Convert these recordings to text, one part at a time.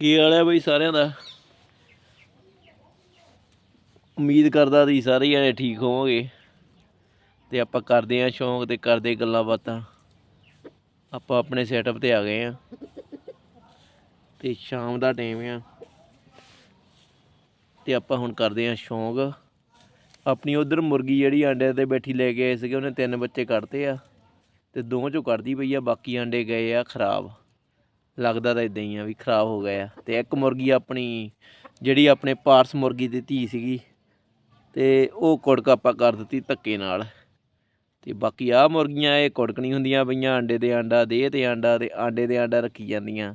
ਕੀ ਹਾਲ ਹੈ ਬਈ ਸਾਰਿਆਂ ਦਾ? ਉਮੀਦ ਕਰਦਾ ਤੁਸੀਂ ਸਾਰੇ ਜਣੇ ਠੀਕ ਹੋਵੋਗੇ। ਤੇ ਆਪਾਂ ਕਰਦੇ ਆਂ ਸ਼ੌਂਕ ਤੇ ਕਰਦੇ ਗੱਲਾਂ ਬਾਤਾਂ। ਆਪਾਂ ਆਪਣੇ ਸੈਟਅਪ ਤੇ ਆ ਗਏ ਆ ਤੇ ਸ਼ਾਮ ਦਾ ਟਾਈਮ ਆ। ਤੇ ਆਪਾਂ ਹੁਣ ਕਰਦੇ ਆਂ ਸ਼ੌਂਕ। ਆਪਣੀ ਉਧਰ ਮੁਰਗੀ ਜਿਹੜੀ ਆਂਡੇ ਤੇ ਬੈਠੀ ਲੈ ਕੇ ਆਏ ਸੀਗੇ, ਉਹਨੇ ਤਿੰਨ ਬੱਚੇ ਕੱਢਤੇ ਆ। ਤੇ ਦੋ ਚੋਂ ਕੱਢਦੀ ਪਈ ਆ, ਬਾਕੀ ਆਂਡੇ ਗਏ ਆ ਖਰਾਬ। ਲੱਗਦਾ ਤਾਂ ਇਦਾਂ ਹੀ ਆ ਵੀ ਖਰਾਬ ਹੋ ਗਏ ਆ। ਤੇ ਇੱਕ ਮੁਰਗੀ ਆਪਣੀ, ਜਿਹੜੀ ਆਪਣੇ ਪਾਰਸ ਮੁਰਗੀ ਦੀ ਧੀ ਸੀਗੀ, ਤੇ ਉਹ ਕੁੜਕ ਆਪਾਂ ਕਰ ਦਿੱਤੀ ਧੱਕੇ ਨਾਲ। ਤੇ ਬਾਕੀ ਆ ਮੁਰਗੀਆਂ, ਇਹ ਕੁੜਕ ਨਹੀਂ ਹੁੰਦੀਆਂ ਪਈਆਂ, ਆਂਡੇ ਦੇ ਆਂਡਾ ਦੇ ਤੇ ਆਂਡਾ ਤੇ ਆਂਡੇ ਦੇ ਆਂਡਾ ਰੱਖੀ ਜਾਂਦੀਆਂ।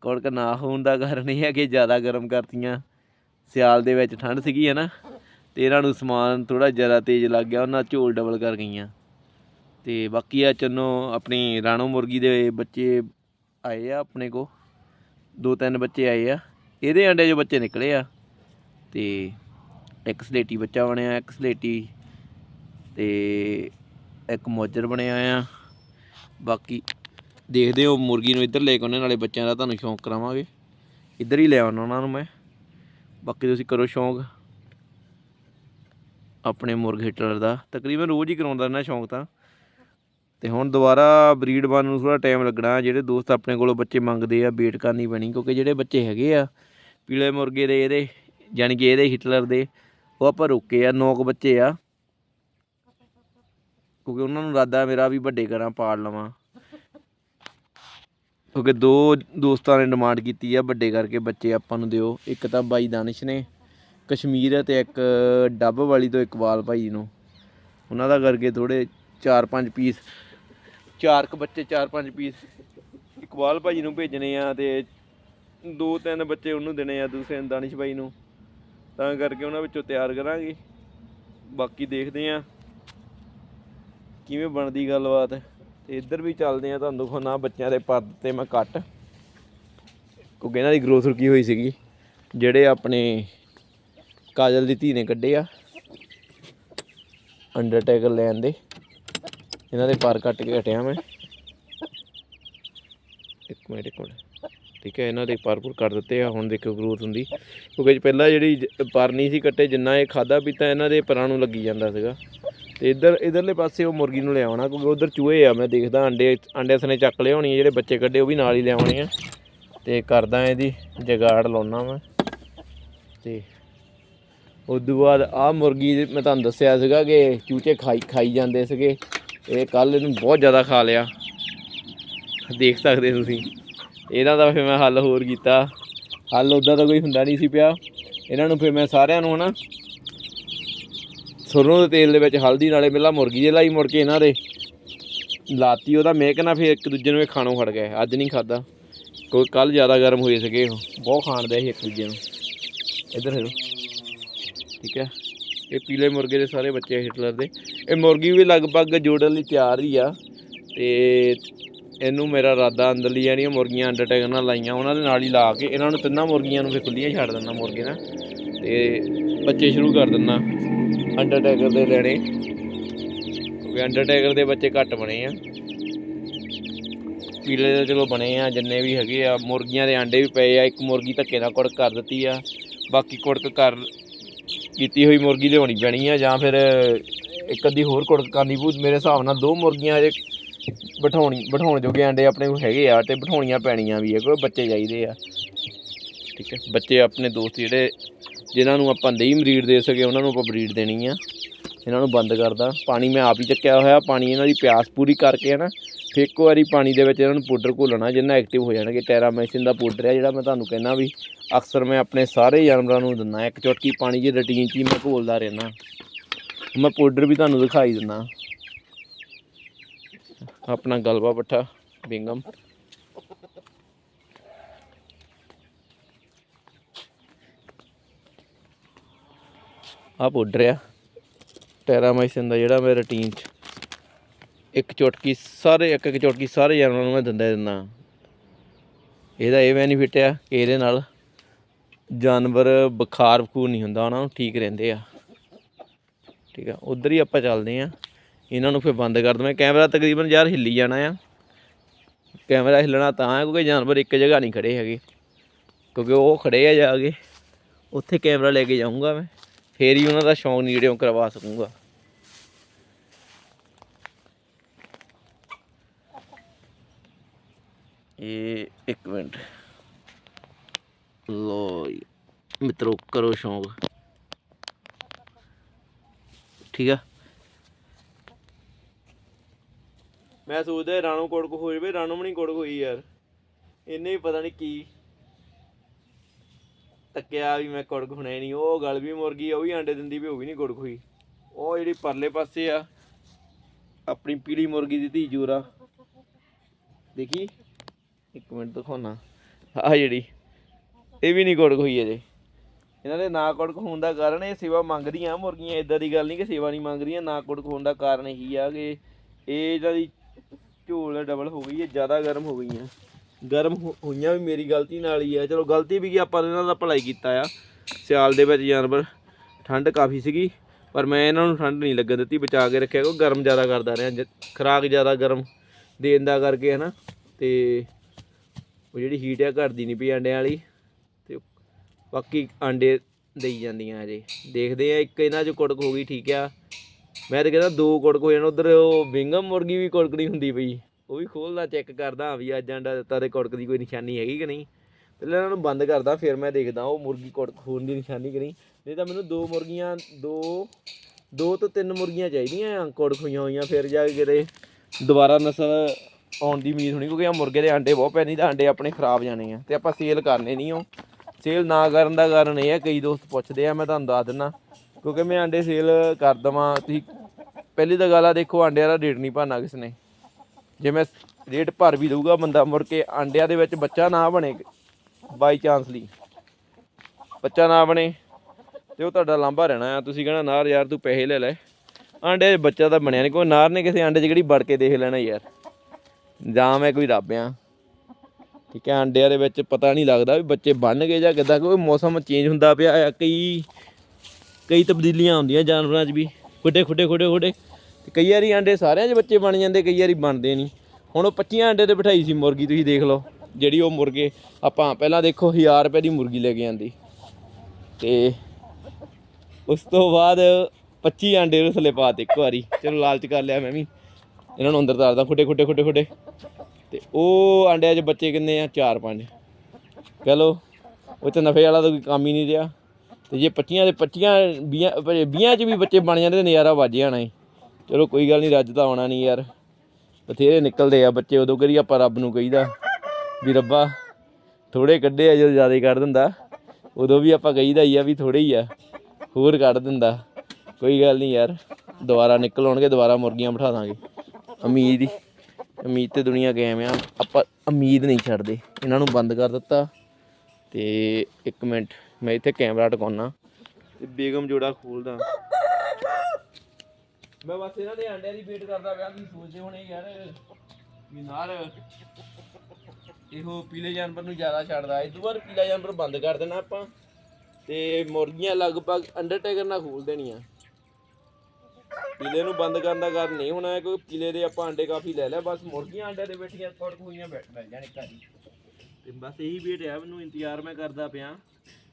ਕੁੜਕ ਨਾ ਹੋਣ ਦਾ ਕਾਰਨ ਇਹ ਹੈ ਕਿ ਜ਼ਿਆਦਾ ਗਰਮ ਕਰਤੀਆਂ। ਸਿਆਲ ਦੇ ਵਿੱਚ ਠੰਡ ਸੀਗੀ, ਹੈ ਨਾ? ਤੇ ਇਹਨਾਂ ਨੂੰ ਸਮਾਨ ਥੋੜਾ ਜ਼ਿਆਦਾ ਤੇਜ਼ ਲੱਗ ਗਿਆ, ਉਹਨਾਂ ਝੋਲ ਡਬਲ ਕਰ ਗਈਆਂ। ਤੇ ਬਾਕੀ ਆ ਚੰਨੋ, ਆਪਣੀ ਰਾਣੋ ਮੁਰਗੀ ਦੇ ਬੱਚੇ ਆਏ ਆ ਆਪਣੇ ਕੋ ਦੋ ਤਿੰਨ ਬੱਚੇ ਆਏ ਆ। ਇਹਦੇ ਅੰਡੇ 'ਚ ਬੱਚੇ ਨਿਕਲੇ ਆ। ਤੇ ਇੱਕ ਸਲੇਟੀ ਬੱਚਾ ਬਣਿਆ, ਇੱਕ ਸਲੇਟੀ ਤੇ ਇੱਕ ਮੋਜਰ ਬਣਿਆ ਆ। ਬਾਕੀ ਦੇਖਦੇ ਹੋ ਮੁਰਗੀ ਨੂੰ ਇੱਧਰ ਲੈ ਕੇ ਉਹਨਾਂ ਨਾਲੇ ਬੱਚਿਆਂ ਦਾ ਤੁਹਾਨੂੰ ਸ਼ੌਂਕ ਕਰਾਵਾਂਗੇ। ਇੱਧਰ ਹੀ ਲੈ ਆਉਣਾ ਉਹਨਾਂ ਨੂੰ ਮੈਂ। ਬਾਕੀ ਤੁਸੀਂ ਕਰੋ ਸ਼ੌਂਕ। ਆਪਣੇ ਮੁਰਗ ਹਿਟਲਰ ਦਾ। ਤਕਰੀਬਨ ਰੋਜ਼ ਹੀ ਕਰਾਉਂਦਾ ਰਹਿਣਾ ਸ਼ੌਂਕ ਤਾਂ। ਅਤੇ ਹੁਣ ਦੁਬਾਰਾ ਬਰੀਡ ਬਣਨ ਨੂੰ ਥੋੜ੍ਹਾ ਟਾਈਮ ਲੱਗਣਾ, ਜਿਹੜੇ ਦੋਸਤ ਆਪਣੇ ਕੋਲੋਂ ਬੱਚੇ ਮੰਗਦੇ ਆ ਵੇਟ ਕਰਨੀ ਪੈਣੀ, ਕਿਉਂਕਿ ਜਿਹੜੇ ਬੱਚੇ ਹੈਗੇ ਆ, ਪੀਲੇ ਮੁਰਗੇ ਦੇ ਇਹਦੇ ਯਾਨੀ ਕਿ ਇਹਦੇ ਹਿਟਲਰ ਦੇ, ਉਹ ਆਪਾਂ ਰੋਕੇ ਆ ਨੌ ਕੁ ਬੱਚੇ ਆ। ਕਿਉਂਕਿ ਉਹਨਾਂ ਨੂੰ ਇਰਾਦਾ ਮੇਰਾ ਵੀ ਵੱਡੇ ਕਰਾਂ ਪਾਲ ਲਵਾਂ। ਕਿਉਂਕਿ ਦੋ ਦੋਸਤਾਂ ਨੇ ਡਿਮਾਂਡ ਕੀਤੀ ਆ ਵੱਡੇ ਕਰਕੇ ਬੱਚੇ ਆਪਾਂ ਨੂੰ ਦਿਓ। ਇੱਕ ਤਾਂ ਬਾਈ ਦਾਨਿਸ਼ ਨੇ, ਕਸ਼ਮੀਰ ਤੇ ਇੱਕ ਡੱਬ ਵਾਲੀ ਤੋਂ ਇਕਬਾਲ ਭਾਈ ਨੂੰ। ਉਹਨਾਂ ਦਾ ਕਰਕੇ ਥੋੜੇ 4-5 ਪੀਸ ਚਾਰ ਕ ਬੱਚੇ 4-5 ਪੀਸ ਇਕਬਾਲ ਭਾਈ ਨੂੰ ਭੇਜਣੇ ਆ ਤੇ ਦੋ ਤਿੰਨ ਬੱਚੇ ਉਹਨੂੰ ਦੇਣੇ ਆ ਦੂਸਰੇ ਨੂੰ ਦਾਨਿਸ਼ ਭਾਈ ਨੂੰ। ਤਾਂ ਕਰਕੇ ਉਹਨਾਂ ਵਿੱਚੋਂ ਤਿਆਰ ਕਰਾਂਗੇ। ਬਾਕੀ ਦੇਖਦੇ ਆ ਕਿਵੇਂ ਬਣਦੀ ਗੱਲਬਾਤ। ਤੇ ਇੱਧਰ ਵੀ ਚੱਲਦੇ ਆ ਤੁਹਾਨੂੰ ਦਿਖਾਉਣਾ ਬੱਚਿਆਂ ਦੇ ਪੱਦ ਤੇ ਮੈਂ ਕੱਟ। ਕਿਉਂਕਿ ਇਹਨਾਂ ਦੀ ਗਰੋਥ ਰੁਕੀ ਹੋਈ ਸੀਗੀ, ਜਿਹੜੇ ਆਪਣੇ ਕਾਜਲ ਦੀ ਧੀ ਨੇ ਕੱਢੇ ਆ। ਅੰਡਰਟੇਕਰ ਲੈਣ ਦੇ। ਇਹਨਾਂ ਦੇ ਪਰ ਕੱਟ ਕੇ ਹਟਿਆ ਮੈਂ। ਇੱਕ ਮਿੰਟ ਇੱਕ ਮਿੰਟ। ਠੀਕ ਹੈ, ਇਹਨਾਂ ਦੇ ਪਰ ਪੁਰ ਕਰ ਦਿੱਤੇ ਆ, ਹੁਣ ਦੇਖੋ ਗਰੋਥ ਹੁੰਦੀ। ਕਿਉਂਕਿ ਪਹਿਲਾਂ ਜਿਹੜੀ ਪਰ ਨਹੀਂ ਸੀ ਕੱਟੇ, ਜਿੰਨਾ ਇਹ ਖਾਦਾ ਪੀਤਾ, ਇਹਨਾਂ ਦੇ ਪਰਾਂ ਨੂੰ ਲੱਗੀ ਜਾਂਦਾ ਸੀਗਾ। ਤੇ ਇੱਧਰ, ਇਧਰਲੇ ਪਾਸੇ ਉਹ ਮੁਰਗੀ ਨੂੰ ਲਿਆਉਣਾ ਕਿਉਂਕਿ ਉਧਰ ਚੂਹੇ ਆ, ਮੈਂ ਦੇਖਦਾ ਅੰਡੇ ਅੰਡੇ ਸਨੇ ਚੱਕ ਲਿਆਉਣੀ ਆ, ਜਿਹੜੇ ਬੱਚੇ ਕੱਢੇ, ਉਹ ਵੀ ਨਾਲ ਹੀ ਲਿਆਉਣੇ ਆ। ਤੇ ਕਰਦਾ ਇਹਦੀ ਜਗਾੜ ਲਾਉਣਾ ਮੈਂ। ਤੇ ਤੋਂ ਬਾਅਦ ਆ ਮੁਰਗੀ, ਮੈਂ ਤੁਹਾਨੂੰ ਦੱਸਿਆ ਸੀਗਾ ਕਿ ਚੂਚੇ ਖਾਈ ਖਾਈ ਜਾਂਦੇ ਸੀਗੇ। ਇਹ ਕੱਲ ਇਹਨੂੰ ਬਹੁਤ ਜ਼ਿਆਦਾ ਖਾ ਲਿਆ। ਦੇਖ ਸਕਦੇ ਤੁਸੀਂ। ਇਹਨਾਂ ਦਾ ਫਿਰ ਮੈਂ ਹੱਲ ਹੋਰ ਕੀਤਾ। ਹੱਲ ਉਦਾਂ ਦਾ ਕੋਈ ਹੁੰਦਾ ਨਹੀਂ ਸੀ ਪਿਆ। ਇਹਨਾਂ ਨੂੰ ਫਿਰ ਮੈਂ ਸਾਰਿਆਂ ਨੂੰ ਹਨਾ, ਸਰੋਂ ਦੇ ਤੇਲ ਦੇ ਵਿੱਚ ਹਲਦੀ ਨਾਲੇ ਪਹਿਲਾਂ ਮੁਰਗੀ ਦੇ ਲਾਈ ਮੁੜ ਕੇ ਇਹਨਾਂ ਦੇ। ਲਾਤੀ ਉਹਦਾ ਮੇਕ ਨਾ ਫਿਰ ਇੱਕ ਦੂਜੇ ਨੂੰ ਇਹ ਖਾਣੋਂ ਖੜ ਗਏ ਅੱਜ ਨਹੀਂ ਖਾਦਾ ਕੋਈ ਕੱਲ ਜ਼ਿਆਦਾ ਗਰਮ ਹੋਏ ਸੀਗੇ ਉਹ। ਬਹੁਤ ਖਾਣਦੇ ਸੀ ਇੱਕ ਦੂਜੇ ਨੂੰ। ਇੱਧਰ ਹੈਲੋ ਠੀਕ ਹੈ। ਇਹ ਪੀਲੇ ਮੁਰਗੇ ਦੇ ਸਾਰੇ ਬੱਚੇ ਹਿਟਲਰ ਦੇ। ਇਹ ਮੁਰਗੀ ਵੀ ਲਗਭਗ ਜੋੜਨ ਲਈ ਤਿਆਰ ਹੀ ਆ ਤੇ ਇਹਨੂੰ ਮੇਰਾ ਇਰਾਦਾ ਅੰਦਰਲੀ ਜਿਹੜੀਆਂ ਮੁਰਗੀਆਂ ਅੰਡਰਟੇਕਰ ਨਾਲ ਲਾਈਆਂ। ਉਹਨਾਂ ਦੇ ਨਾਲ ਹੀ ਲਾ ਕੇ ਇਹਨਾਂ ਨੂੰ ਤਿੰਨਾਂ ਮੁਰਗੀਆਂ ਨੂੰ ਫਿਰ ਖੁੱਲੀਆਂ ਛੱਡ ਦਿੰਦਾ ਮੁਰਗੇ ਨਾਲ। ਤੇ ਬੱਚੇ ਸ਼ੁਰੂ ਕਰ ਦਿੰਦਾ ਅੰਡਰਟੇਕਰ ਦੇ ਲੈਣੇ। ਕਿਉਂਕਿ ਅੰਡਰਟੇਕਰ ਦੇ ਬੱਚੇ ਘੱਟ ਬਣੇ ਆ। ਪੀਲੇ ਦੇ ਚਲੋ ਬਣੇ ਆ, ਜਿੰਨੇ ਵੀ ਹੈਗੇ ਆ। ਮੁਰਗੀਆਂ ਦੇ ਆਂਡੇ ਵੀ ਪਏ ਆ। ਇੱਕ ਮੁਰਗੀ ਧੱਕੇ ਨਾਲ ਕੁੜਕ ਕਰ ਦਿੱਤੀ ਆ। ਬਾਕੀ ਕੁੜਕ ਕਰ ਕੀਤੀ ਹੋਈ ਮੁਰਗੀ ਲਿਆਉਣੀ ਪੈਣੀ ਆ ਜਾਂ ਫਿਰ ਇੱਕ ਅੱਧੀ ਹੋਰ ਕੁੜਕ ਕਰਨੀ ਪਊ। ਮੇਰੇ ਹਿਸਾਬ ਨਾਲ ਦੋ ਮੁਰਗੀਆਂ ਅਜੇ ਬਿਠਾਉਣੀ ਬਿਠਾਉਣ ਜੋਗੇ ਆਂਡੇ ਆਪਣੇ ਕੋਲ ਹੈਗੇ ਆ ਤੇ ਬਿਠਾਉਣੀਆਂ ਪੈਣੀਆਂ ਵੀ ਆ ਕੋਈ ਬੱਚੇ ਚਾਹੀਦੇ ਆ। ਠੀਕ ਹੈ ਬੱਚੇ ਆਪਣੇ ਦੋਸਤ ਜਿਹੜੇ, ਜਿਨ੍ਹਾਂ ਨੂੰ ਆਪਾਂ ਨਹੀਂ ਬਰੀਡ ਦੇ ਸਕੇ, ਉਹਨਾਂ ਨੂੰ ਆਪਾਂ ਬਰੀਡ ਦੇਣੀ ਆ। ਇਹਨਾਂ ਨੂੰ ਬੰਦ ਕਰਦਾ। ਪਾਣੀ ਮੈਂ ਆਪ ਹੀ ਚੱਕਿਆ ਹੋਇਆ, ਪਾਣੀ ਇਹਨਾਂ ਦੀ ਪਿਆਸ ਪੂਰੀ ਕਰਕੇ ਹੈ ਨਾ। ਫਿਰ ਇੱਕ ਵਾਰੀ ਪਾਣੀ ਦੇ ਵਿੱਚ ਇਹਨਾਂ ਨੂੰ ਪਾਊਡਰ ਘੋਲਣਾ, ਜਿੰਨਾ ਐਕਟਿਵ ਹੋ ਜਾਣਗੇ ਟੈਰਾਮੈਸਿਨ ਦਾ ਪਾਊਡਰ ਹੈ ਜਿਹੜਾ ਮੈਂ ਤੁਹਾਨੂੰ ਕਹਿੰਦਾ ਵੀ ਅਕਸਰ ਮੈਂ ਆਪਣੇ ਸਾਰੇ ਜਾਨਵਰਾਂ ਨੂੰ ਦਿੰਦਾ ਇੱਕ ਚੁਟਕੀ ਪਾਣੀ ਦੀ ਰੂਟੀਨ 'ਚ ਹੀ ਮੈਂ ਘੋਲਦਾ ਰਹਿਣਾ ਮੈਂ ਪਾਊਡਰ ਵੀ ਤੁਹਾਨੂੰ ਦਿਖਾਈ ਦਿੰਦਾ ਆਪਣਾ ਗਲਬਾ ਪੱਠਾ, ਬਿੰਗਮ। ਆ ਪਾਊਡਰ ਆ। ਟੈਰਾਮਾਈਸਿਨ ਦਾ ਜਿਹੜਾ ਮੈਂ ਰੂਟੀਨ 'ਚ ਇੱਕ ਚੁਟਕੀ ਸਾਰੇ, ਇੱਕ ਇੱਕ ਚੁਟਕੀ ਸਾਰੇ ਜਾਨਵਰਾਂ ਨੂੰ ਮੈਂ ਦਿੰਦਾ ਹੀ ਦਿੰਦਾ। ਇਹਦਾ ਇਹ ਬੈਨੀਫਿਟ ਆ ਕਿ ਇਹਦੇ ਨਾਲ ਜਾਨਵਰ ਬੁਖਾਰ ਬਖੂਰ ਨਹੀਂ ਹੁੰਦਾ, ਉਹਨਾਂ ਨੂੰ ਠੀਕ ਰਹਿੰਦੇ ਆ। ਠੀਕ ਆ, ਉਧਰ ਹੀ ਆਪਾਂ ਚੱਲਦੇ ਆ। ਇਹਨਾਂ ਨੂੰ ਫਿਰ ਬੰਦ ਕਰ ਦਵਾਂ ਕੈਮਰਾ ਤਕਰੀਬਨ ਯਾਰ ਹਿੱਲੀ ਜਾਣਾ ਆ। ਕੈਮਰਾ ਹਿੱਲਣਾ ਤਾਂ ਹੈ ਕਿਉਂਕਿ ਜਾਨਵਰ ਇੱਕ ਜਗ੍ਹਾ ਨਹੀਂ ਖੜੇ ਹੈਗੇ। ਕਿਉਂਕਿ ਉਹ ਖੜੇ ਆ ਜਾ ਕੇ। ਉੱਥੇ ਕੈਮਰਾ ਲੈ ਕੇ ਜਾਊਂਗਾ ਮੈਂ। ਫੇਰ ਹੀ ਉਹਨਾਂ ਦਾ ਸ਼ੌਂਕ ਨੀੜਿਓਂ ਕਰਵਾ ਸਕੂੰਗਾ। ਇਹ ਇੱਕ ਮਿੰਟ। ਲੋ ਮਿੱਤਰੋ ਕਰੋ ਸ਼ੌਂਕ। ਠੀਕ ਆ? ਮੈਂ ਸੋਚਦਾ ਰਾਣੋ ਕੋੜ ਕੋ ਹੋ ਜਾਵੇ ਰਾਣੋ ਮਣੀ ਕੋੜ ਹੋਈ ਯਾਰ। ਇਹਨੇ ਵੀ ਪਤਾ ਨਹੀਂ ਕੀ ਤੱਕਿਆ ਵੀ ਮੈਂ ਕੁੜਕ ਹੁਣੇ ਨਹੀਂ। ਉਹ ਗਲ ਵੀ ਮੁਰਗੀ ਉਹ ਵੀ ਆਂਡੇ ਦਿੰਦੀ ਵੀ ਉਹ ਵੀ ਨਹੀਂ ਕੁੜਕ ਹੋਈ। ਉਹ ਜਿਹੜੀ ਪਰਲੇ ਪਾਸੇ ਆ ਆਪਣੀ ਪੀਲੀ ਮੁਰਗੀ ਦੀ ਧੀ ਜੂਰਾ। ਦੇਖੀ? ਇੱਕ ਮਿੰਟ ਦਿਖਾਉਣਾ। ਆ ਜਿਹੜੀ, ਇਹ ਵੀ ਨਹੀਂ ਕੁੜਕ ਹੋਈ ਅਜੇ। ਇਹਨਾਂ ਦੇ ਨਾ ਕੁੜਕ ਹੋਣ ਦਾ ਕਾਰਨ ਇਹ ਸੇਵਾ ਮੰਗਦੀਆਂ ਮੁਰਗੀਆਂ ਇਦਾਂ ਦੀ ਗੱਲ ਨਹੀਂ ਕਿ ਸੇਵਾ ਨਹੀਂ ਮੰਗਦੀਆਂ, ਨਾ ਕੁੜਕ ਹੋਣ ਦਾ ਕਾਰਨ ਇਹੀ ਆ ਕਿ ਇਹ ਇਹਨਾਂ ਦੀ ਝੋਲ ਡਬਲ ਹੋ ਗਈ ਹੈ, ਜ਼ਿਆਦਾ ਗਰਮ ਹੋ ਗਈਆਂ। ਗਰਮ ਹੋ- ਹੋਈਆਂ ਵੀ ਮੇਰੀ ਗਲਤੀ ਨਾਲ ਹੀ ਆ। ਚਲੋ ਗਲਤੀ ਵੀ ਕੀ ਆਪਾਂ ਇਹਨਾਂ ਦਾ ਭਲਾਈ ਕੀਤਾ ਆ। ਸਿਆਲ ਦੇ ਵਿੱਚ ਜਾਨਵਰ, ਠੰਡ ਕਾਫੀ ਸੀਗੀ, ਪਰ ਮੈਂ ਇਹਨਾਂ ਨੂੰ ਠੰਡ ਨਹੀਂ ਲੱਗਣ ਦਿੱਤੀ, ਬਚਾ ਕੇ ਰੱਖਿਆ, ਕਿਉਂਕਿ ਗਰਮ ਜ਼ਿਆਦਾ ਕਰਦਾ ਰਿਹਾ, ਜ- ਖੁਰਾਕ ਜ਼ਿਆਦਾ ਗਰਮ ਦੇਣ ਦਾ ਕਰਕੇ ਹਨਾ, ਤੇ ਉਹ ਜਿਹੜੀ ਹੀਟ ਆ ਘਟਦੀ ਨਹੀਂ ਪਈ ਅੰਡਿਆਂ ਵਾਲੀ ਤੇ ਬਾਕੀ ਆਂਡੇ ਦੇਈ ਜਾਂਦੀਆਂ ਅਜੇ ਦੇਖਦੇ ਆ, ਇੱਕ ਇਹਨਾਂ 'ਚ ਕੁੜਕ ਹੋ ਗਈ, ਠੀਕ ਆ। ਮੈਂ ਤਾਂ ਕਹਿੰਦਾ ਦੋ ਕੁੜਕ ਹੋ ਜਾਣ, ਉਧਰ ਉਹ ਵਿੰਗਮ ਮੁਰਗੀ ਵੀ ਕੁੜਕਣੀ ਹੁੰਦੀ ਪਈ। ਉਹ ਵੀ ਖੋਲਦਾ ਚੈੱਕ ਕਰਦਾ, ਵੀ ਅੱਜ ਆਂਡਾ ਦਿੱਤਾ ਤੇ ਕੁੜਕ ਦੀ ਕੋਈ ਨਿਸ਼ਾਨੀ ਹੈਗੀ ਕਿ ਨਹੀਂ। ਪਹਿਲਾਂ ਇਹਨਾਂ ਨੂੰ ਬੰਦ ਕਰਦਾ, ਫਿਰ ਮੈਂ ਦੇਖਦਾ ਉਹ ਮੁਰਗੀ ਕੁੜਕ ਹੋਣ ਦੀ ਨਿਸ਼ਾਨੀ ਕਿ ਨਹੀਂ। ਨਹੀਂ ਤਾਂ ਮੈਨੂੰ ਦੋ ਮੁਰਗੀਆਂ, ਦੋ ਦੋ ਤੋਂ ਤਿੰਨ ਮੁਰਗੀਆਂ ਚਾਹੀਦੀਆਂ ਕੁੜਕ ਹੋਈਆਂ ਹੋਈਆਂ, ਫਿਰ ਜਾ ਕੇ ਕਿਤੇ ਦੁਬਾਰਾ ਨਸਲ ਆਉਣ ਦੀ ਉਮੀਦ ਹੋਣੀ, ਕਿਉਂਕਿ ਆ ਮੁਰਗੇ ਦੇ ਆਂਡੇ ਬਹੁਤ ਪੈ ਤਾਂ ਆਂਡੇ ਆਪਣੇ ਖਰਾਬ ਜਾਣੇ ਆ, ਤੇ ਆਪਾਂ ਸੇਲ ਕਰਨੇ ਨਹੀਂ ਉਹ ਸੇਲ ਨਾ ਕਰਨ ਦਾ ਕਾਰਨ ਇਹ ਆ, ਕਈ ਦੋਸਤ ਪੁੱਛਦੇ ਆ, ਮੈਂ ਤੁਹਾਨੂੰ ਦੱਸ ਦਿੰਦਾ ਕਿਉਂਕਿ ਮੈਂ ਆਂਡੇ ਸੇਲ ਕਰ ਦਵਾਂ, ਤੁਸੀਂ ਪਹਿਲੀ ਤਾਂ ਗੱਲ ਆ, ਦੇਖੋ ਆਂਡਿਆਂ ਦਾ ਰੇਟ ਨਹੀਂ ਭਾਨਾ ਕਿਸ ਨੇ। ਜੇ ਮੈਂ ਰੇਟ ਭਰ ਵੀ ਦਊਗਾ ਬੰਦਾ ਮੁੜ ਕੇ ਆਂਡਿਆਂ ਦੇ ਵਿੱਚ ਬੱਚਾ ਨਾ ਬਣੇ ਬਾਈ ਚਾਂਸ ਲਈ। ਬੱਚਾ ਨਾ ਬਣੇ, ਤੇ ਉਹ ਤੁਹਾਡਾ ਲਾਂਭਾ ਰਹਿਣਾ ਆ। ਤੁਸੀਂ ਕਹਣਾ, ਨਾਰ ਯਾਰ, ਤੂੰ ਪੈਸੇ ਲੈ ਲੈ। ਆਂਡੇ 'ਚ ਬੱਚਾ ਤਾਂ ਬਣਿਆ ਨਹੀਂ, ਕੋਈ ਨਾਰ ਨੇ ਕਿਸੇ ਆਂਡੇ 'ਚ ਕਿਹੜੀ ਵੜ ਕੇ ਦੇਖ ਲੈਣਾ ਯਾਰ। ਜਾਂ ਮੈਂ ਕੋਈ ਰੱਬ ਆ। ਠੀਕ ਹੈ ਆਂਡਿਆਂ ਦੇ ਵਿੱਚ ਪਤਾ ਨਹੀਂ ਲੱਗਦਾ ਵੀ ਬੱਚੇ ਬਣ ਗਏ ਜਾਂ ਕਿੱਦਾਂ ਕੋਈ ਮੌਸਮ ਚੇਂਜ ਹੁੰਦਾ ਪਿਆ ਆ। ਕਈ ਕਈ ਤਬਦੀਲੀਆਂ ਹੁੰਦੀਆਂ ਜਾਨਵਰਾਂ 'ਚ ਵੀ। ਖੁੱਡੇ ਖੁੱਡੇ ਖੁੱਡੇ ਖੁੱਡੇ। ਤੇ ਕਈ ਵਾਰੀ ਆਂਡੇ ਸਾਰਿਆਂ 'ਚ ਬੱਚੇ ਬਣ ਜਾਂਦੇ, ਕਈ ਵਾਰੀ ਬਣਦੇ ਨਹੀਂ। ਹੁਣ ਉਹ 25 ਆਂਡੇ ਤੇ ਬਿਠਾਈ ਸੀ ਮੁਰਗੀ, ਤੁਸੀਂ ਦੇਖ ਲਓ, ਜਿਹੜੀ ਉਹ ਮੁਰਗੇ। ਆਪਾਂ ਪਹਿਲਾਂ ਦੇਖੋ 1000 ਰੁਪਏ ਦੀ ਮੁਰਗੀ ਲੈ ਕੇ ਆਂਦੀ। ਤੇ ਉਸ ਤੋਂ ਬਾਅਦ 25 ਆਂਡੇ ਉਹ ਥੱਲੇ ਪਾ ਤੇ ਇੱਕ ਵਾਰੀ। ਚਲੋ ਲਾਲਚ ਕਰ ਲਿਆ ਮੈਂ ਵੀ। ਇਹਨਾਂ ਨੂੰ ਅੰਦਰ ਤਾਰਦਾ, ਖੁੱਡੇ ਖੁੱਡੇ ਖੁੱਡੇ ਖੁੱਡੇ। ਤੇ ਉਹ ਆਂਡਿਆਂ 'ਚ ਬੱਚੇ ਕਿੰਨੇ ਆ? 4 5 ਕਹ ਲਓ, ਉਹ ਤੇ ਨਫੇ ਵਾਲਾ ਤਾਂ ਕੋਈ ਕੰਮ ਹੀ ਨਹੀਂ ਰਿਹਾ। ਤੇ ਜੇ 25 ਦੇ 25 20 20 ਚ ਵੀ ਬੱਚੇ ਬਣ ਜਾਂਦੇ ਤੇ ਨਜ਼ਾਰਾ ਵੱਜ ਜਾਣਾ ਸੀ ਚਲੋ ਕੋਈ ਗੱਲ ਨਹੀਂ, ਰੱਜ ਤਾਂ ਆਉਣਾ ਨਹੀਂ ਯਾਰ। ਬਥੇਰੇ ਨਿਕਲਦੇ ਆ ਬੱਚੇ, ਉਦੋਂ ਕਰੀ ਆਪਾਂ ਰੱਬ ਨੂੰ ਕਹੀਦਾ ਵੀ ਰੱਬਾ ਥੋੜੇ ਕੱਢੇ ਆ, ਜਦੋਂ ਜ਼ਿਆਦਾ ਕੱਢ ਦਿੰਦਾ। ਉਦੋਂ ਵੀ ਆਪਾਂ ਕਹੀਦਾ ਹੀ ਆ ਵੀ ਥੋੜੇ ਹੀ ਆ, ਹੋਰ ਕੱਢ ਦਿੰਦਾ। ਕੋਈ ਗੱਲ ਨਹੀਂ ਯਾਰ, ਦੁਬਾਰਾ ਨਿਕਲ ਆਉਣਗੇ, ਦੁਬਾਰਾ ਮੁਰਗੀਆਂ ਬਿਠਾ ਦਾਂਗੇ। ਉਮੀਦ ਹੀ। ਉਮੀਦ ਤੇ ਦੁਨੀਆ ਕਾਇਮ ਆ। ਆਪਾਂ ਉਮੀਦ ਨਹੀਂ ਛੱਡਦੇ। ਇਹਨਾਂ ਨੂੰ ਬੰਦ ਕਰ ਦਿੱਤਾ। ਤੇ ਇੱਕ ਮਿੰਟ, ਮੈਂ ਇੱਥੇ ਕੈਮਰਾ ਟਿਕਾਉਣਾ। ਤੇ ਬੇਗਮ ਜੋੜਾ ਖੋਲਦਾ। ਮੈਂ ਬਸ ਇਹਨਾਂ ਦੇ ਅੰਡਿਆਂ ਦੀ ਵੇਟ ਕਰਦਾ ਪਿਆ। ਕੀ ਸੋਚਦੇ ਹੋਣੇ ਯਾਰ ਵੀ ਇਹੋ ਪੀਲੇ ਜਾਨਵਰ ਨੂੰ ਜ਼ਿਆਦਾ ਛੱਡਦਾ। ਇਹ ਵਾਰ ਪੀਲਾ ਜਾਨਵਰ ਬੰਦ ਕਰ ਦੇਣਾ ਆਪਾਂ। ਤੇ ਮੁਰਗੀਆਂ ਲਗਭਗ ਅੰਡਰਟੇਕਰ ਨਾਲ ਖੋਲ ਦੇਣੀਆਂ। ਪੀਲੇ ਨੂੰ ਬੰਦ ਕਰਨ ਦਾ ਕਾਰਨ ਨਹੀਂ ਹੋਣਾ ਕਿਉਂਕਿ ਪੀਲੇ ਦੇ ਆਪਾਂ ਅੰਡੇ ਕਾਫੀ ਲੈ ਲਿਆ ਬਸ ਮੁਰਗੀਆਂ ਅੰਡੇ ਦੇ ਬੈਠੀਆਂ ਫੜਕ ਹੋਈਆਂ ਬੈਠ ਮਿਲ ਜਾਣ ਇੱਕ ਵਾਰੀ ਤੇ ਬਸ ਇਹੀ ਵੇਟ ਹੈ ਮੈਨੂੰ ਇੰਤਜ਼ਾਰ ਮੈਂ ਕਰਦਾ ਪਿਆ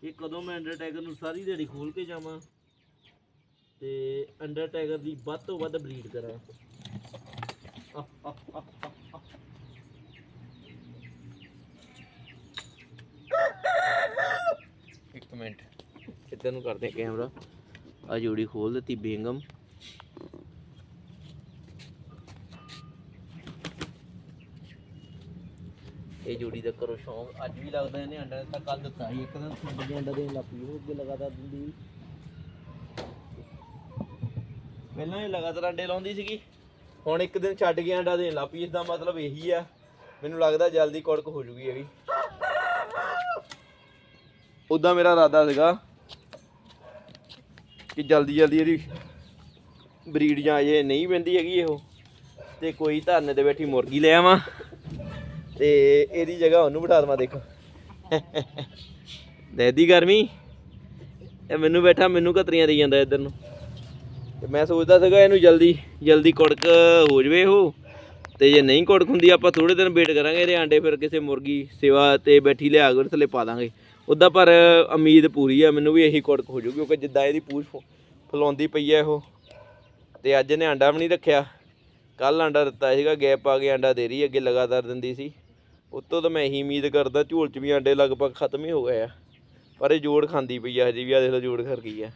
ਇਹ ਕਦੋਂ ਮੈਂ ਅੰਡਰਟੇਕਰ ਨੂੰ ਸਾਰੀ ਦਿਹਾੜੀ ਖੋਲ ਕੇ ਜਾਵਾਂ ਤੇ ਅੰਡਰਟੇਕਰ ਦੀ ਵੱਧ ਤੋਂ ਵੱਧ ਬਰੀਡ ਕਰਾਂ। ਇੱਕ ਮਿੰਟ ਇੱਧਰ ਨੂੰ ਕਰਦੇ ਕੈਮਰਾ ਆ ਜੋੜੀ ਖੋਲ ਦਿੱਤੀ ਬੇਗਮ। ਇਹ ਜੋੜੀ ਦਾ ਕਰੋ ਸ਼ੌਂਕ। ਅੱਜ ਵੀ ਲੱਗਦਾ ਇਹਨੇ ਅੰਡਾ ਦਿੱਤਾ ਕੱਲ ਦਿੱਤਾ ਸੀ। ਇੱਕ ਦਿਨ ਛੱਡ ਕੇ ਅੰਡਾ ਦੇਣ ਲੱਗ ਪਈ, ਉਹ ਅੱਗੇ ਲਗਾਤਾਰ ਦਿੰਦੀ ਪਹਿਲਾਂ ਇਹ ਲਗਾਤਾਰ ਅੰਡੇ ਲਾਉਂਦੀ ਸੀਗੀ, ਹੁਣ ਇੱਕ ਦਿਨ ਛੱਡ ਕੇ ਅੰਡਾ ਦੇਣ ਲੱਗ ਪਈ। ਇਸ ਦਾ ਮਤਲਬ ਇਹੀ ਆ, ਮੈਨੂੰ ਲੱਗਦਾ ਜਲਦੀ ਕੁੜਕ ਹੋ ਜੂਗੀ ਇਹ ਵੀ। ਉਦਾਂ ਮੇਰਾ ਇਰਾਦਾ ਸੀਗਾ ਕਿ ਜਲਦੀ ਜਲਦੀ ਇਹਦੀ ਬਰੀਡ ਜਾਂ ਅਜੇ ਨਹੀਂ ਪੈਂਦੀ ਹੈਗੀ ਇਹੋ, ਤੇ ਕੋਈ ਧਰਨੇ ਤੇ ਬੈਠੀ ਮੁਰਗੀ ਲੈ ਆਵਾਂ। ਤੇ ਇਹਦੀ ਜਗ੍ਹਾ ਉਹਨੂੰ ਬਿਠਾ ਦਵਾਂ, ਦੇਖੋ। ਦੇਦੀ ਗਰਮੀ। ਇਹ ਮੈਨੂੰ ਬੈਠਾ, ਮੈਨੂੰ ਕਤਰੀਆਂ ਦੇਈ ਜਾਂਦਾ ਇੱਧਰ ਨੂੰ। ਤੇ ਮੈਂ ਸੋਚਦਾ ਸੀਗਾ ਇਹਨੂੰ ਜਲਦੀ ਜਲਦੀ ਕੁੜਕ ਹੋ ਜਵੇ ਉਹ। ਤੇ ਜੇ ਨਹੀਂ ਕੁੜਕ ਹੁੰਦੀ, ਆਪਾਂ ਥੋੜੇ ਦਿਨ ਵੇਟ ਕਰਾਂਗੇ ਇਹਦੇ ਆਂਡੇ, ਫਿਰ ਕਿਸੇ ਮੁਰਗੀ ਸੇਵਾ ਤੇ ਬੈਠੀ ਲਿਆ ਕੇ ਥੱਲੇ ਪਾ ਦਾਂਗੇ। ਉੱਦਾਂ ਪਰ ਉਮੀਦ ਪੂਰੀ ਆ, ਮੈਨੂੰ ਵੀ ਇਹੀ ਕੁੜਕ ਹੋ ਜੂ ਕਿਉਂਕਿ ਜਿੱਦਾਂ ਇਹਦੀ ਪੂਛ ਫ- ਫਲਾਉਂਦੀ ਪਈ ਆ ਉਹ। ਤੇ ਅੱਜ ਇਹਨੇ ਆਂਡਾ ਵੀ ਨਹੀਂ ਰੱਖਿਆ। ਕੱਲ ਆਂਡਾ ਦਿੱਤਾ ਸੀਗਾ, ਗੈਪ ਆ ਕੇ ਆਂਡਾ ਦੇ ਰਹੀ, ਅੱਗੇ ਲਗਾਤਾਰ ਦਿੰਦੀ ਸੀ। ਉਤੋਂ ਤਾਂ ਮੈਂ ਇਹੀ ਉਮੀਦ ਕਰਦਾ ਝੋਲ ਚ ਵੀ ਆਂਡੇ ਲਗਭਗ ਖਤਮ ਹੀ ਹੋ ਗਏ ਆ। ਪਰ ਇਹ ਜੋੜ ਖਾਂਦੀ ਪਈ ਆ ਹਜੇ ਵੀ ਆ ਦੇਖ ਲਓ ਜੋੜ ਖਰ ਗਈ ਆ।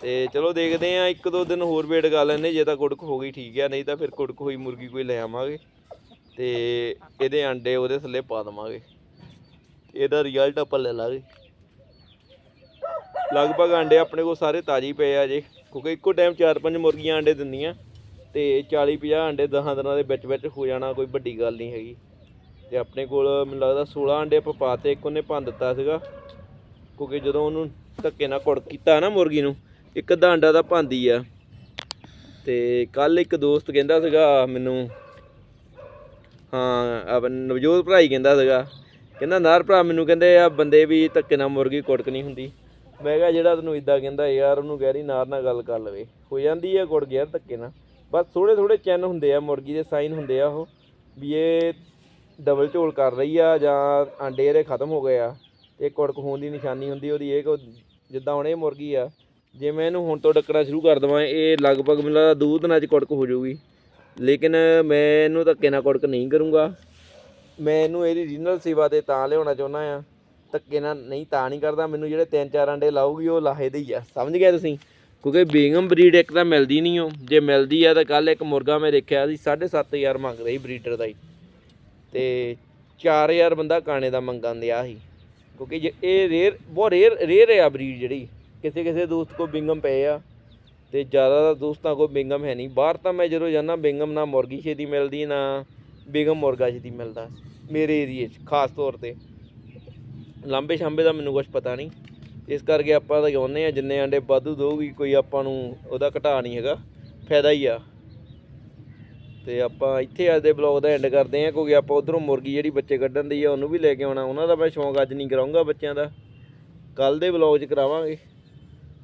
ਤੇ ਚਲੋ ਦੇਖਦੇ ਆ, ਇੱਕ ਦੋ ਦਿਨ ਹੋਰ ਵੇਟ ਕਰ ਲੈਂਦੇ, ਜੇ ਤਾਂ ਕੁੜਕ ਹੋ ਗਈ ਠੀਕ ਆ, ਨਹੀਂ ਤਾਂ ਫਿਰ ਕੁੜਕ ਹੋਈ ਮੁਰਗੀ ਕੋਈ ਲੈ ਆਵਾਂਗੇ। ਤੇ ਇਹਦੇ ਆਂਡੇ ਉਹਦੇ ਥੱਲੇ ਪਾ ਦਵਾਂਗੇ। ਇਹਦਾ ਰਿਜ਼ਲਟ ਆਪਾਂ ਲੈ ਲਾਂਗੇ। ਲਗਭਗ ਆਂਡੇ ਆਪਣੇ ਕੋਲ ਸਾਰੇ ਤਾਜ਼ੇ ਪਏ ਆ ਜੇ ਕਿਉਂਕਿ ਇੱਕੋ ਟਾਈਮ 4-5 ਮੁਰਗੀਆਂ ਆਂਡੇ ਦਿੰਦੀਆਂ। ਤੇ 40-50 ਆਂਡੇ 10 ਦਿਨਾਂ ਦੇ ਵਿੱਚ ਵਿੱਚ ਹੋ ਜਾਣਾ, ਕੋਈ ਵੱਡੀ ਗੱਲ ਨਹੀਂ ਹੈਗੀ। ਤੇ ਆਪਣੇ ਕੋਲ ਮੈਨੂੰ ਲੱਗਦਾ 16 ਆਂਡੇ ਆਪਾਂ ਪਾਤੇ ਇੱਕ ਉਹਨੇ ਭੰਨ ਦਿੱਤਾ ਸੀਗਾ। ਕਿਉਂਕਿ ਜਦੋਂ ਉਹਨੂੰ ਧੱਕੇ ਨਾਲ ਕੁੜ ਕੀਤਾ ਨਾ ਮੁਰਗੀ ਨੂੰ, ਇੱਕ ਅੱਧਾ ਆਂਡਾ ਤਾਂ ਭੰਦੀ ਆ। ਤੇ ਕੱਲ ਇੱਕ ਦੋਸਤ ਕਹਿੰਦਾ ਸੀਗਾ ਮੈਨੂੰ, ਹਾਂ ਆਪਨ ਨਵਜੋਤ ਭਰਾ ਹੀ ਕਹਿੰਦਾ ਸੀਗਾ। ਕਹਿੰਦਾ, ਨਾਰ ਭਰਾ, ਮੈਨੂੰ ਕਹਿੰਦੇ ਆ ਬੰਦੇ ਵੀ ਧੱਕੇ ਨਾਲ ਮੁਰਗੀ ਕੁੜਕ ਨਹੀਂ ਹੁੰਦੀ। ਮੈਂ ਕਿਹਾ, ਜਿਹੜਾ ਤੈਨੂੰ ਇਦਾਂ ਕਹਿੰਦਾ ਯਾਰ, ਉਹਨੂੰ ਕਹਿ ਰਹੀ ਨਾਰ ਨਾਲ ਗੱਲ ਕਰ ਲਵੇ। ਹੋ ਜਾਂਦੀ ਆ ਕੁੜਕ ਯਾਰ ਧੱਕੇ ਨਾਲ। ਬਸ ਥੋੜੇ ਥੋੜੇ ਚੈਨ ਹੁੰਦੇ ਆ ਮੁਰਗੀ ਦੇ, ਸਾਈਨ ਹੁੰਦੇ ਆ ਉਹ। ਵੀ ਇਹ ਡਬਲ ਝੋਲ ਕਰ ਰਹੀ ਆ ਜਾਂ ਆਂਡੇ ਇਹਦੇ ਖਤਮ ਹੋ ਗਏ ਆ, ਤੇ ਕੁੜਕ ਹੋਣ ਦੀ ਨਿਸ਼ਾਨੀ ਹੁੰਦੀ ਉਹਦੀ, ਇਹ ਕਿ ਜਿੱਦਾਂ ਹੁਣ ਇਹ ਮੁਰਗੀ ਆ, ਜੇ ਮੈਂ ਇਹਨੂੰ ਹੁਣ ਤੋਂ ਡੱਕਣਾ ਸ਼ੁਰੂ ਕਰ ਦਵਾਂ, ਇਹ ਲਗਭਗ ਮੈਨੂੰ ਲੱਗਦਾ ਦੋ ਦਿਨਾਂ 'ਚ ਕੁੜਕ ਹੋ ਜਾਊਗੀ। ਲੇਕਿਨ ਮੈਂ ਇਹਨੂੰ ਧੱਕੇ ਨਾਲ ਕੁੜਕ ਨਹੀਂ ਕਰੂੰਗਾ। ਮੈਂ ਇਹਨੂੰ ਇਹਦੀ ਰੀਜਨਲ ਸੇਵਾ ਤੇ ਤਾਂ ਲਿਆਉਣਾ ਚਾਹੁੰਦਾ ਆ, ਧੱਕੇ ਨਾਲ ਨਹੀਂ ਤਾਂ ਨਹੀਂ ਕਰਦਾ, ਮੈਨੂੰ ਜਿਹੜੇ ਤਿੰਨ ਚਾਰ ਅੰਡੇ ਲਾਊਗੀ, ਉਹ ਲਾਹੇ ਦੇ ਹੀ ਆ। ਸਮਝ ਗਏ ਤੁਸੀਂ? ਕਿਉਂਕਿ ਬੇਗਮ ਬਰੀਡ ਇੱਕ ਤਾਂ ਮਿਲਦੀ ਨਹੀਂ ਉਹ ਜੇ ਮਿਲਦੀ ਆ ਤਾਂ ਕੱਲ ਇੱਕ ਮੁਰਗਾ ਮੈਂ ਦੇਖਿਆ ਸੀ 7500 ਮੰਗ ਰਹੀ ਬਰੀਡਰ ਦਾ ਹੀ। ਤੇ 4000 ਬੰਦਾ ਕਾਣੇ ਦਾ ਮੰਗਣ ਦਿਆ ਸੀ। ਕਿਉਂਕਿ ਜੇ ਇਹ ਰੇਅਰ ਬਹੁਤ ਰੇਅਰ ਰੇਅਰ ਆ ਬਰੀਡ ਜਿਹੜੀ। ਕਿਸੇ ਕਿਸੇ ਦੋਸਤ ਕੋ ਬਿੰਗਮ ਪਏ ਆ ਤੇ ਜ਼ਿਆਦਾ ਦੋਸਤਾਂ ਕੋ ਬਿੰਗਮ ਹੈ ਨਹੀਂ। ਬਾਹਰ ਤਾਂ ਮੈਂ ਜਦੋਂ ਜਾਂਦਾ, ਬਿੰਗਮ ਨਾ ਮੁਰਗੀ ਛੇਤੀ ਮਿਲਦੀ, ਨਾ ਬਿੰਗਮ ਮੁਰਗਾ ਛੇਤੀ ਮਿਲਦਾ ਮੇਰੇ ਏਰੀਏ 'ਚ, ਖਾਸ ਤੌਰ ਤੇ। ਲਾਂਬੇ ਛਾਂਬੇ ਦਾ ਮੈਨੂੰ ਕੁਝ ਪਤਾ ਨਹੀਂ। ਇਸ ਕਰਕੇ ਆਪਾਂ ਤਾਂ ਚਾਹੁੰਦੇ ਆ ਜਿੰਨੇ ਆਂਡੇ ਵਾਧੂ ਦਊਗੀ, ਕੋਈ ਆਪਾਂ ਨੂੰ ਉਹਦਾ ਘਟਾ ਨਹੀਂ ਹੈਗਾ। ਫਾਇਦਾ ਹੀ ਆ। ਤੇ ਆਪਾਂ ਇੱਥੇ ਅੱਜ ਦੇ ਬਲੌਗ ਦਾ ਐਂਡ ਕਰਦੇ ਹਾਂ, ਕਿਉਂਕਿ ਆਪਾਂ ਉਧਰੋਂ ਮੁਰਗੀ ਜਿਹੜੀ ਬੱਚੇ ਕੱਢਣ ਦੀ ਆ, ਉਹਨੂੰ ਵੀ ਲੈ ਕੇ ਆਉਣਾ। ਉਹਨਾਂ ਦਾ ਮੈਂ ਸ਼ੌਂਕ ਅੱਜ ਨਹੀਂ ਕਰਾਉਂਗਾ ਬੱਚਿਆਂ ਦਾ। ਕੱਲ ਦੇ ਬਲੌਗ 'ਚ ਕਰਾਵਾਂਗੇ।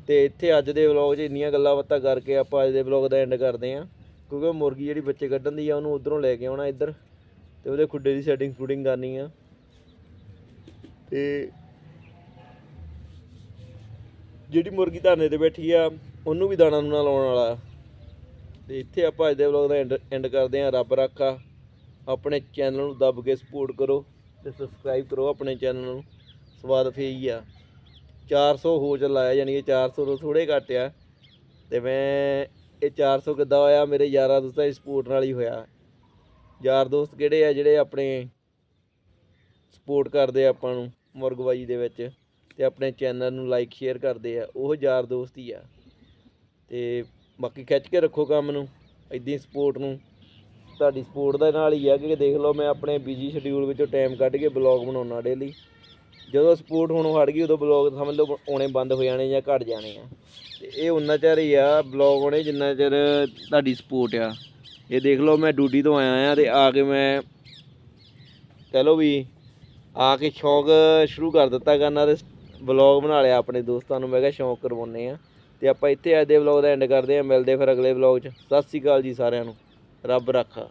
ਤੇ ਇੱਥੇ ਅੱਜ ਦੇ ਵਲੌਗ 'ਚ ਇੰਨੀਆਂ ਗੱਲਾਂ ਬਾਤਾਂ ਕਰਕੇ ਆਪਾਂ ਅੱਜ ਦੇ ਵਲੌਗ ਦਾ ਐਂਡ ਕਰਦੇ ਹਾਂ। ਕਿਉਂਕਿ ਉਹ ਮੁਰਗੀ ਜਿਹੜੀ ਬੱਚੇ ਕੱਢਣ ਦੀ ਆ, ਉਹਨੂੰ ਉਧਰੋਂ ਲੈ ਕੇ ਆਉਣਾ ਇੱਧਰ। ਤੇ ਉਹਦੇ ਖੁੱਡੇ ਦੀ ਸੈਟਿੰਗ ਸ਼ੂਟਿੰਗ ਕਰਨੀ ਆ। ਤੇ ਜਿਹੜੀ ਮੁਰਗੀ ਧਾਨੇ ਤੇ ਬੈਠੀ ਆ, ਉਹਨੂੰ ਵੀ ਦਾਣਾ ਨੂੰ ਲਾਉਣ ਵਾਲਾ। ਤੇ ਇੱਥੇ ਆਪਾਂ ਅੱਜ ਦੇ ਵਲੌਗ ਦਾ ਐਂਡ ਐਂਡ ਕਰਦੇ ਹਾਂ। ਰੱਬ ਰਾਖਾ, ਆਪਣੇ ਚੈਨਲ ਨੂੰ ਦੱਬ ਕੇ ਸਪੋਰਟ ਕਰੋ ਤੇ ਸਬਸਕ੍ਰਾਈਬ ਕਰੋ ਆਪਣੇ ਚੈਨਲ ਨੂੰ। ਸਵਾਦ ਫੇਈ ਆ। 400 ਹੋ ਚੱਲਾ ਆ ਯਾਨੀ ਕਿ 400 ਤੋਂ ਥੋੜੇ ਘੱਟ ਆ। ਤੇ ਮੈਂ, ਇਹ 400 ਕਿੱਦਾਂ ਹੋਇਆ? ਮੇਰੇ ਯਾਰਾਂ ਦੋਸਤਾਂ ਦੀ ਸਪੋਰਟ ਨਾਲ ਹੀ ਹੋਇਆ। ਯਾਰ ਦੋਸਤ ਕਿਹੜੇ ਆ ਜਿਹੜੇ ਆਪਣੇ ਸਪੋਰਟ ਕਰਦੇ ਆ ਆਪਾਂ ਨੂੰ ਮੁਰਗਬਾਜੀ ਦੇ ਵਿੱਚ। ਤੇ ਆਪਣੇ ਚੈਨਲ ਨੂੰ ਲਾਈਕ ਸ਼ੇਅਰ ਕਰਦੇ ਆ। ਉਹ ਯਾਰ ਦੋਸਤ ਹੀ ਆ। ਤੇ ਬਾਕੀ ਖਿੱਚ ਕੇ ਰੱਖੋ ਕੰਮ ਨੂੰ ਇਦਾਂ ਸਪੋਰਟ ਨੂੰ। ਤੁਹਾਡੀ ਸਪੋਰਟ ਦੇ ਨਾਲ ਹੀ ਆ ਕਿ ਦੇਖ ਲਓ ਮੈਂ ਆਪਣੇ ਬਿਜ਼ੀ ਸ਼ਡਿਊਲ ਵਿੱਚੋਂ ਟਾਈਮ ਕੱਢ ਕੇ ਬਲੌਗ ਬਣਾਉਣਾ ਡੇਲੀ ਜਦੋਂ ਸਪੋਰਟ ਹੋਣੋਂ ਹਟ ਗਈ, ਉਦੋਂ ਬਲੌਗ ਸਮਝ ਲਓ ਆਉਣੇ ਬੰਦ ਹੋ ਜਾਣੇ ਜਾਂ ਘਟ ਜਾਣੇ ਆ। ਤੇ ਇਹ ਉਨਾ ਚਿਰ ਹੀ ਆ ਬਲੌਗ ਆਉਣੇ ਜਿੰਨਾ ਚਿਰ ਤੁਹਾਡੀ ਸਪੋਰਟ ਆ। ਇਹ ਦੇਖ ਲਓ ਮੈਂ ਡਿਊਟੀ ਤੋਂ ਆਇਆ ਆ ਤੇ ਆ ਕੇ ਮੈਂ ਕਹ ਲਓ ਵੀ ਆ ਕੇ ਸ਼ੌਂਕ ਸ਼ੁਰੂ ਕਰ ਦਿੱਤਾ ਕਰਨਾ ਤੇ ਬਲੌਗ ਬਣਾ ਲਿਆ ਆਪਣੇ ਦੋਸਤਾਂ ਨੂੰ। ਮੈਂ ਕਿਹਾ ਸ਼ੌਂਕ ਕਰਵਾਉਨੇ ਆ। ਤੇ ਆਪਾਂ ਇੱਥੇ ਅੱਜ ਦੇ ਬਲੌਗ ਦਾ ਐਂਡ ਕਰਦੇ ਹਾਂ, ਮਿਲਦੇ ਫਿਰ ਅਗਲੇ ਬਲੌਗ 'ਚ। ਸਤਿ ਸ੍ਰੀ ਅਕਾਲ ਜੀ ਸਾਰਿਆਂ ਨੂੰ। ਰੱਬ ਰੱਖਾ।